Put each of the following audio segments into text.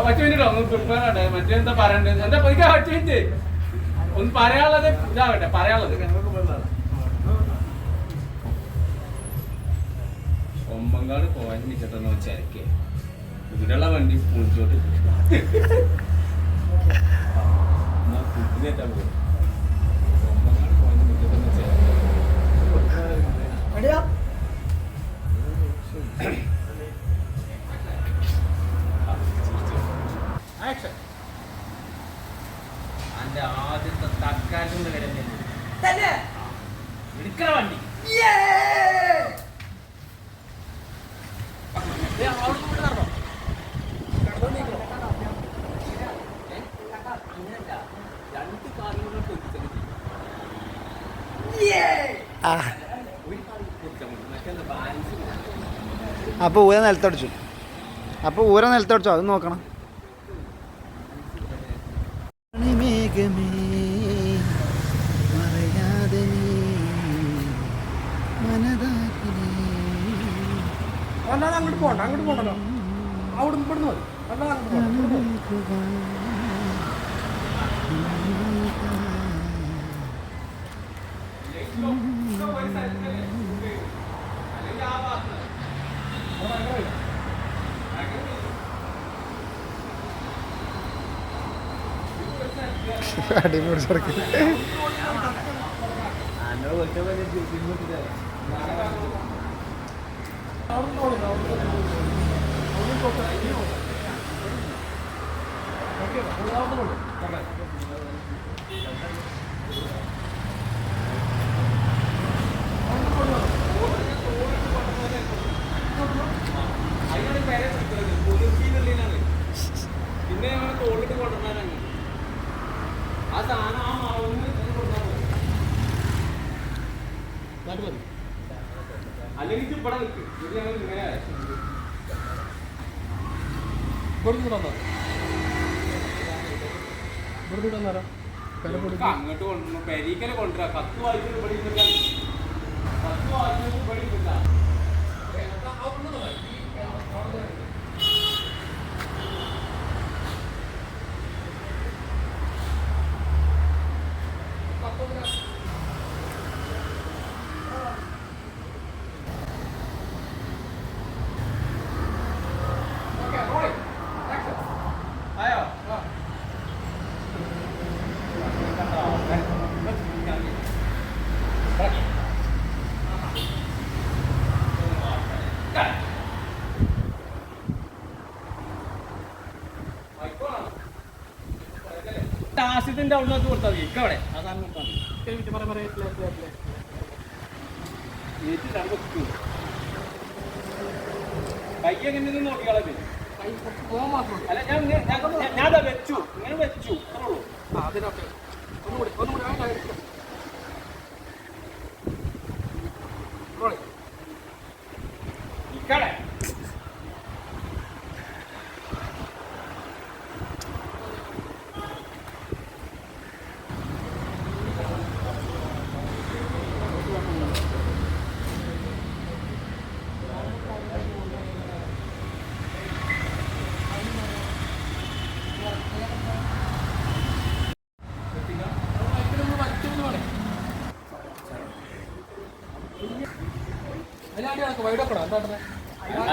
ഒറ്റ മിനിറ്റ് ഒന്ന് പ്രിപ്പയർ മറ്റേ എന്താ പറയണ്ടത് എന്താ എനിക്ക് ഒറ്റ മിനിറ്റ് ഒന്ന് പറയാനുള്ളത് ഇതാവട്ടെ പറയാനുള്ളത്. ഒമ്പങ്കാട് പോവാൻ നിൽക്കട്ടെന്ന് വെച്ചായിരിക്കേ ഇവിടെയുള്ള വണ്ടി പൊളിച്ചോട്ട് ഫുഡിനേറ്റാ പോകും ഒമ്പങ്കാട് പോകാൻ നിൽക്കട്ടെന്ന് വെച്ചാൽ അന്റെ ആദ്യത്തെ തക്കാലിന്റെ വില തന്നെ എടുക്കണ വണ്ടി രണ്ട് കാറുകളും ആ ഒരു കാർ കൊടുക്കാൻ മതി മറ്റേ ബാലൻസ് അപ്പോൾ ഊര നിലത്തടിച്ചു. അപ്പോൾ ഊര നിലത്തടിച്ചു? അത് നോക്കണം. അങ്ങോട്ട് പോകണ്ട അങ്ങോട്ട് പോകണ്ടല്ലോ. അവിടെ ഇവിടുന്ന് അല്ലാതെ അങ്ങോട്ട് പോകണ്ട അടിപൊളി ചെറുക്ക് അതിനാണ് അങ്ങോട്ട് കൊണ്ടുവന്നു പെരീക്കനെ കൊണ്ടുവരാ. കത്ത് ഇവിടെ ഇരുന്നിട്ടാ കത്ത് വായിച്ചിട്ട് ഇവിടെ ഇരുന്നിട്ടാ ആസിഡിന്റെ അവിടുന്ന് കൊടുത്താൽ മതി. ഇക്കവിടെ ആ സാധനം കൊടുത്താൽ മതി. ഏറ്റ് രണ്ട് വെക്കൂ. കൈ എങ്ങനെ നോക്കിയാളെ അല്ല ഞാൻ ഞാൻ വെച്ചു. ഇങ്ങനെ വെച്ചു. ഉള്ളൂ. അതിനൊക്കെ ഒന്നുകൂടി ഒന്നുകൂടി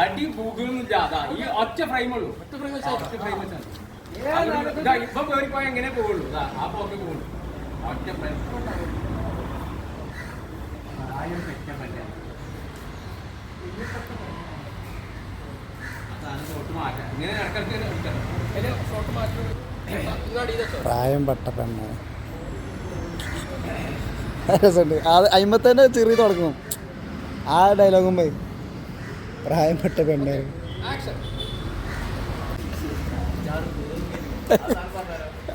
അടി അതാ ഈ ഒറ്റ ഫ്രെയിമുള്ളൂ ഒറ്റ frame വെച്ചാ ഒറ്റ ഫ്രെയിം വെച്ചാണ് ഇതാ? ഇപ്പൊ എങ്ങനെ പോകുള്ളൂ ഇതാ ആ പോക്കെ പോകുള്ളൂ ഒറ്റ ഫ്രെയിം പ്രായം പെട്ട പെണ്ണ്. അത് അയിമത്തന്നെ ചെറിയ തുടങ്ങും ആ ഡയലോഗും പോയി. പ്രായപ്പെട്ട പെണ്ണേ.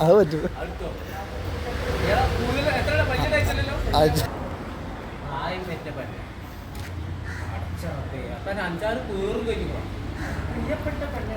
അത് പറ്റും. അഞ്ചാറ് പേറും കഴിഞ്ഞു പ്രിയപ്പെട്ട പെണ്ണേ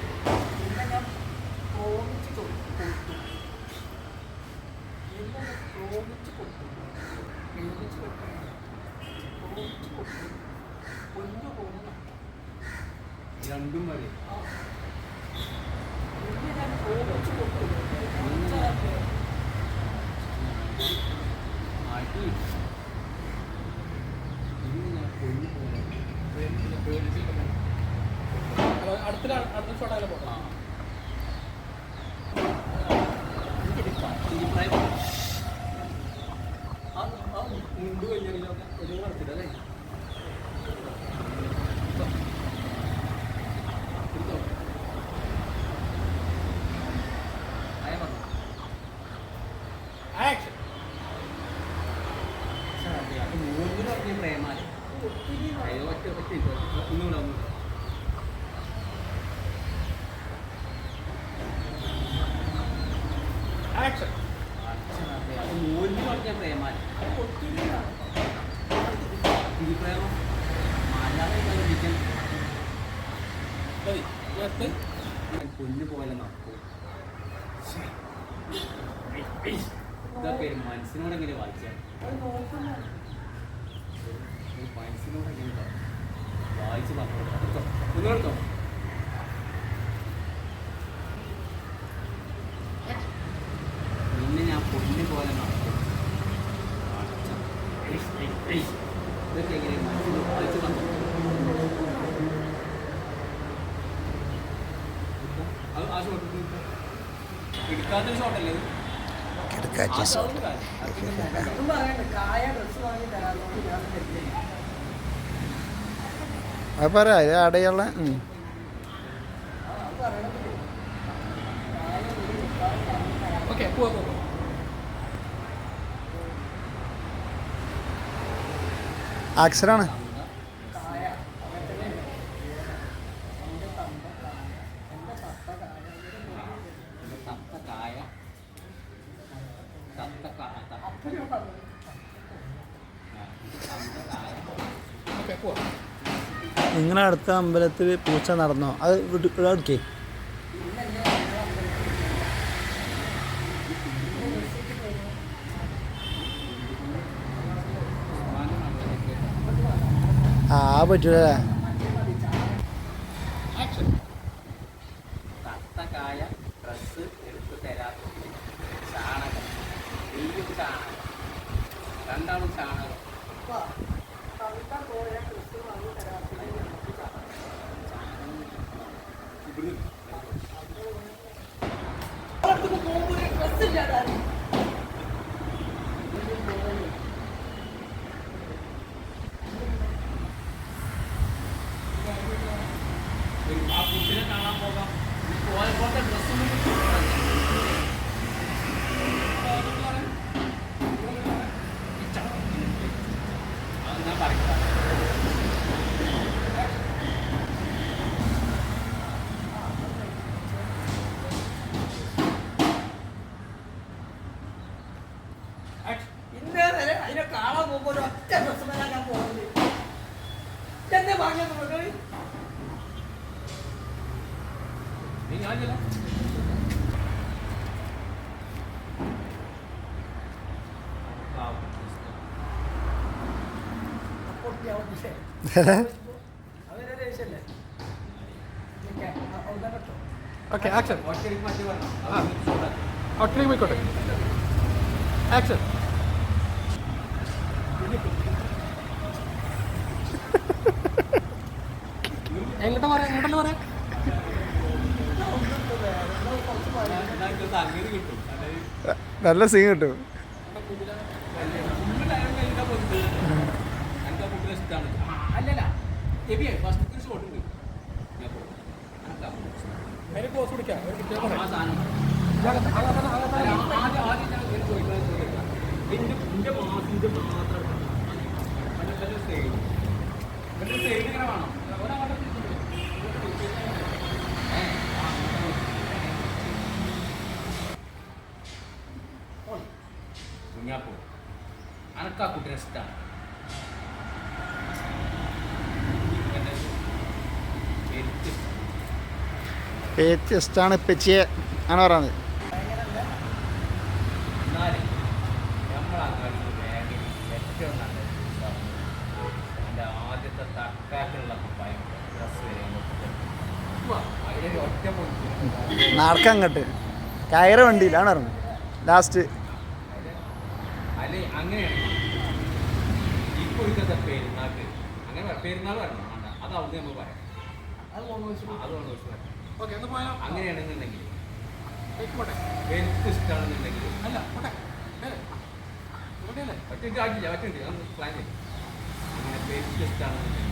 രണ്ടും മതി. ആട്ടി അടുത്ത അടുത്ത ഷോട്ടായാലും പോകണം ആ മുണ്ട് കഴിഞ്ഞാൽ ഒരു നടത്തില്ല കുഞ്ഞു പോലെ നടക്കും ഇതൊക്കെ മനസ്സിനോട് എങ്ങനെ വായിച്ചാൽ മനസ്സിനോട് എങ്ങനെ വായിച്ച് പറഞ്ഞോ ഒന്നെടുത്തോ പിന്നെ ഞാൻ പൊന്നു പോലെ നടക്കും ഇതൊക്കെ എങ്ങനെ മനസ്സിൽ വായിച്ചു വന്നു ആ ഷോട്ട് എടുക്കാത്തൊരു കിടക്കാച്ചി ഷോട്ട് അത് പറ ഇത് അടയുള്ള ഓക്കെ പോ പോ അക്ഷരാണ് ഇങ്ങനെ അടുത്ത അമ്പലത്തിൽ പൂച്ച നടന്നോ? അത് എടുക്കേ ആ പറ്റൂലേ തത്തക്കായ ഡ്രസ്സ് എടുത്ത് തരാത്തതിന് ചാണകം. നീയും ചാണകം. രണ്ടാളും ചാണകം. ഇവിടുന്ന് ഓക്കെ ആക്ഷൻ ഒറ്റ പോയിക്കോട്ടെ ആക്ഷൻ എങ്ങോട്ട് പറയാ എങ്ങോട്ടല്ല പറയാ നല്ല സീൻ കിട്ടും കുഞ്ഞാപ്പൂ അനക്കാ കുട്ടിനെ ഇഷ്ടമാണ് വരെ ഇപ്പച്ചിയെ ആണ് പറയുന്നത് നടക്കങ്ങട്ട് കയറ വണ്ടിയിലാണ് പറഞ്ഞത്? ലാസ്റ്റ് അങ്ങനെയാണ്. ഇപ്പോൾ പേര് പെരുന്നാൾക്ക് അങ്ങനെ പേര് പെരുന്നാൾ വരണം. അത് അവിടെ നമ്മൾ പറയാം. അത് അതുകൊണ്ട് വെച്ച് പറയാം ഓക്കെ എന്ന് പോയാൽ അങ്ങനെയാണെന്നുണ്ടെങ്കിൽ. പോട്ടെ എനിക്ക് ഇഷ്ടമാണെന്നുണ്ടെങ്കിൽ അല്ല പോട്ടെ. ഒറ്റ ആക്കില്ല ഒറ്റ പ്ലാൻ ചെയ്യും. അങ്ങനെ എനിക്ക് ഇഷ്ടമാണെന്നുണ്ടെങ്കിൽ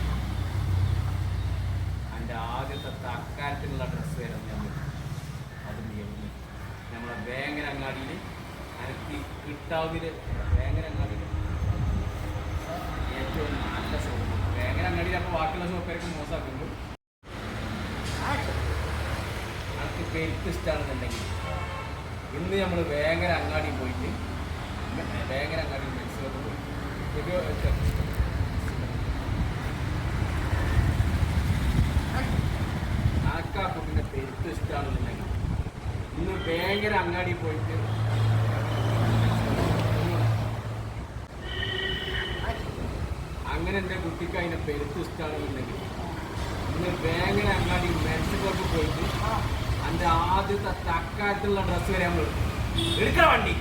എന്റെ ആദ്യത്തെ തക്കാലത്തിനുള്ള ഡ്രസ്സ് വരാൻ നമ്മൾ അത് നിയമം. നമ്മളെ വേങ്ങര അങ്ങാടിയിൽ എനിക്ക് കിട്ടാവുന്നതിൽ വേങ്ങര അങ്ങാടിയിൽ ഏറ്റവും നല്ല ഷോപ്പ് വേങ്ങര അങ്ങാടിയിൽ അപ്പോൾ ബാക്കിയുള്ള ഷോപ്പേർക്ക് മോശമാക്കുമ്പോൾ പെരുത്ത് ഇഷ്ടമാണെന്നുണ്ടെങ്കിൽ ഇന്ന് നമ്മൾ വേങ്ങര അങ്ങാടി പോയിട്ട് വേങ്ങര അങ്ങാടി കുട്ടിന്റെ പെരുത്ത് ഇഷ്ടമാണെന്നുണ്ടെങ്കിൽ ഇന്ന് വേങ്ങര അങ്ങാടി പോയിട്ട് അങ്ങനെ എന്റെ കുട്ടിക്ക് അതിന്റെ പെരുത്ത് ഇഷ്ടമാണെന്നുണ്ടെങ്കിൽ ഇന്ന് വേങ്ങര അങ്ങാടി മെൻസിലോട്ട് പോയിട്ട് എന്റെ ആദ്യത്തെ തക്കാലത്തുള്ള ഡ്രസ് വരെ നമ്മൾ എടുക്കണ വണ്ടി.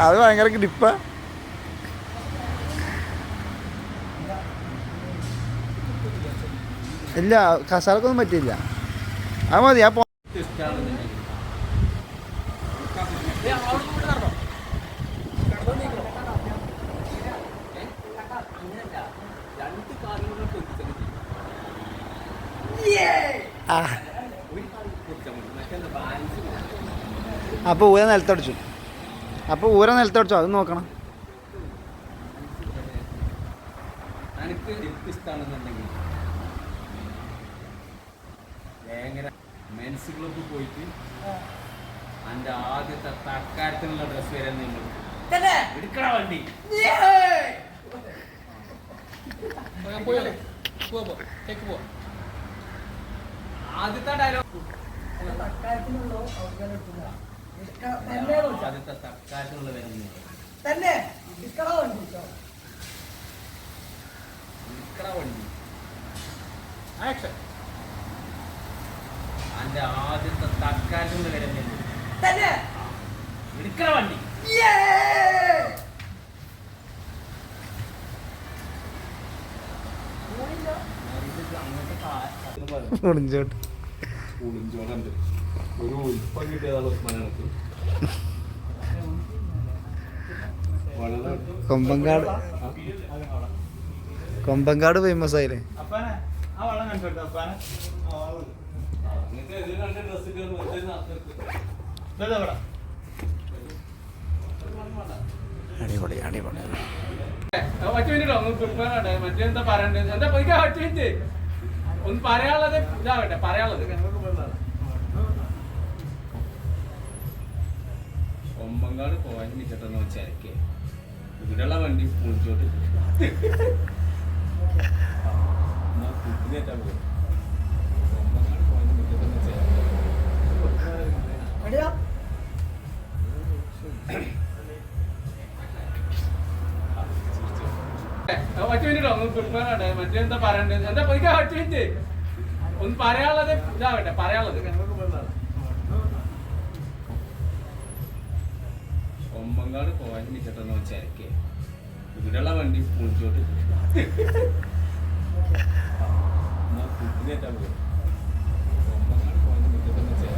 അത് ഭയങ്കര ഡിപ്പ. ഇല്ല കസാലക്കൊന്നും പറ്റില്ല അത് മതി ആ പോ ഇഷ്ടമാണെന്നുണ്ടെങ്കിൽ ഏ അവിടെ കൂടെ കറങ്ങോ കടന്നു നീക്കണോ രണ്ട് കാലുകളെ പൊരിച്ചത് ആ ഒരു കാൽ പൊരിച്ചാൽ മതി മറ്റേ ബാലൻസ് അപ്പോൾ ഊര നിലത്തടിച്ചു. അപ്പോൾ ഊര നിലത്തടിച്ചു. അത് നോക്കണം. മെൻസ് ക്ലബ്ബിൽ പോയിട്ട് എന്റെ ആദ്യത്തെ തക്കാരത്തിനുള്ള ഡ്രസ്സ് വരെ നിങ്ങൾ എടുക്കണ വണ്ടി. ആദ്യത്തെ ഡയലോഗ് തക്കാരത്തിനുള്ള തന്നെ. ഇരിക്കണോ വണ്ടി. എടുക്കണ വണ്ടി. ആക്ഷൻ എന്റെ ആദ്യത്തെ തക്കാറ്റുള്ള വരുന്നത് തന്നെ. എടുക്കണ വണ്ടി. ഒളിഞ്ചോട്ട് ഒളിഞ്ചോളുണ്ട് ഒരു ഉൽപ്പം കിട്ടിയതാണ് ഉസ്മാനക്ക് വളരെ കൊമ്പങ്കാട്. കൊമ്പങ്കാട് ഫേമസ് ആയില്ലേ? അടിപൊളി അടിപൊളി. ഒറ്റ മിനിറ്റ് മറ്റേ എന്താ പറയണ്ടത് എന്താ എനിക്ക് ഒറ്റ മിനിറ്റ് ഒന്ന് പറയാനുള്ളത് ഇതാവട്ടെ പറയാനുള്ളത്. ഒമ്പങ്കാട് പോകാൻ നിൽക്കട്ടെന്ന് വെച്ചായിരിക്കേ ഇവിടെയുള്ള വണ്ടി പൊളിച്ചോട്ട് കുട്ടിനേറ്റാ പോകും ഒമ്പങ്കാട് പോകാൻ നിൽക്കട്ടെന്ന് വെച്ചാൽ എടിയാ ഒറ്റ മിനിറ്റ് ഒന്ന് പ്രിപ്പയർ ആട്ടെ മറ്റേ എന്താ പറയണ്ടത് എന്താ എനിക്ക് ഒറ്റ മിനിറ്റ് ഒന്ന് പറയാനുള്ളത് ഇതാവട്ടെ പറയാനുള്ളത്. കുമ്പങ്കാട് പോകാൻ വിചാട്ടെന്ന് വെച്ചായിരിക്കേ ഇവിടെയുള്ള വണ്ടി പൂളിച്ചോട്ട് കുട്ടിനേറ്റാ പോകും കുമ്പങ്കാട് പോകാൻ വിചാട്ടെന്ന് വെച്ചാൽ